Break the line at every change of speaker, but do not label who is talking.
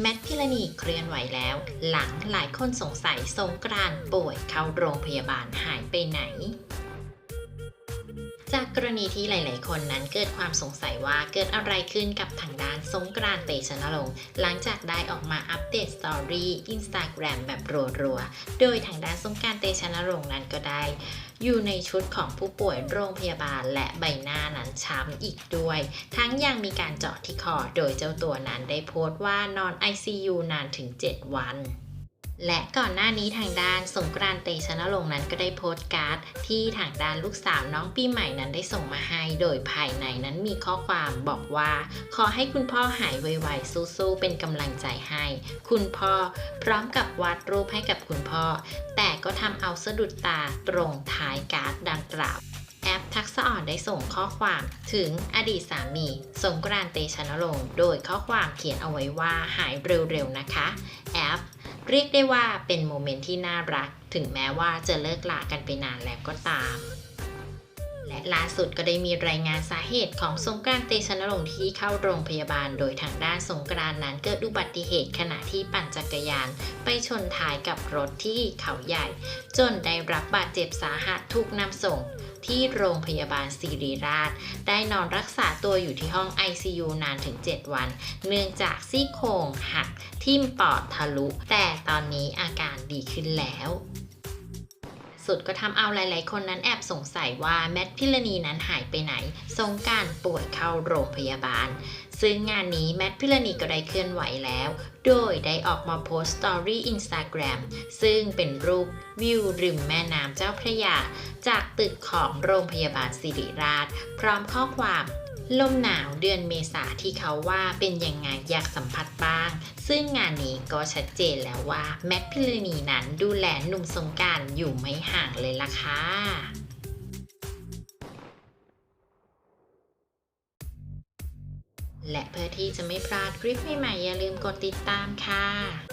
แมทพิรณีเคลื่อนไหวแล้ว หลังหลายคนสงสัยสงกรานต์ป่วยเข้าโรงพยาบาลหายไปไหน จากกรณีที่หลาย ๆ คนนั้นเกิดความสงสัยว่าเกิดอะไรขึ้นกับทางด้านสงกรานต์เตชะนรงค์หลังจากได้ออกมาอัป ตอรี่อินสตาแกรมแบบรัวๆ โดยทางด้านสงการเตชะนรงค์นั้นก็ได้ อยู่ในชุดของผู้ป่วยโรงพยาบาลและใบหน้านั้นช้ำอีกด้วย ทั้งยังมีการเจาะที่คอ โดยเจ้าตัวนั้นได้โพสต์ว่านอน ICU นานถึง 7 วัน และก่อนหน้านี้ทางด้านสงกรานเตชะนรงค์นั้นก็ได้โพสต์การ์ด ที่ทางด้านลูกสาวน้องปีใหม่นั้นได้ส่งมาให้ โดยภายในนั้นมีข้อความบอกว่า ขอให้คุณพ่อหายไวๆสู้ๆเป็นกำลังใจให้ คุณพ่อพร้อมกับวาดรูปให้กับคุณพ่อ แต่ก็ทำเอาสะดุดตาตรงท้ายการ์ดดังกล่าวแอปทักษะอ่อนได้ส่งข้อความถึงอดีตสามีสงกรานเตชะนรงค์โดยข้อความเขียนเอาไว้ว่าหายเร็วๆนะคะ แอป เรียกได้ว่าเป็นโมเมนต์ที่น่ารัก ถึงแม้ว่าจะเลิกลากันไปนานแล้วก็ตาม และล่าสุดก็ได้มีรายงานสาเหตุของสงกรานเตชะนรงค์ที่เข้าโรงพยาบาล โดยทางด้านสงกรานนั้นเกิดอุบัติเหตุขณะที่ปั่นจักรยาน ไปชนท้ายกับรถที่เขาใหญ่ จนได้รับบาดเจ็บสาหัสถูกนำส่งที่โรงพยาบาลศิริราช ได้นอนรักษาตัวอยู่ที่ห้อง ICU นานถึง 7 วัน เนื่องจากซี่โครงหักทิ่มปอดทะลุ แต่ตอนนี้อาการดีขึ้นแล้ว สุดก็ทำเอาหลายๆ คนนั้นแอบสงสัยว่าแมทพิรณีนั้นหายไปไหน สงการป่วยเข้าโรงพยาบาล ซึ่งงานนี้แมทพิรณีก็ได้เคลื่อนไหวแล้ว โดยได้ออกมาโพสต์สตอรี่อินสตาแกรมซึ่งเป็นรูปวิวริมแม่น้ำเจ้าพระยา จากตึกของโรงพยาบาลสิริราช พร้อมข้อความ ลมหนาวเดือนเมษาที่เขาว่าเป็นยังไงอยากสัมผัสบ้าง ซึ่งงานนี้ก็ชัดเจนแล้วว่า แมทพิรณีนั้นดูแลหนุ่มสงการอยู่ไม่ห่างเลยล่ะค่ะและเพื่อที่จะไม่พลาดคลิปใหม่ๆอย่าลืมกดติดตามค่ะ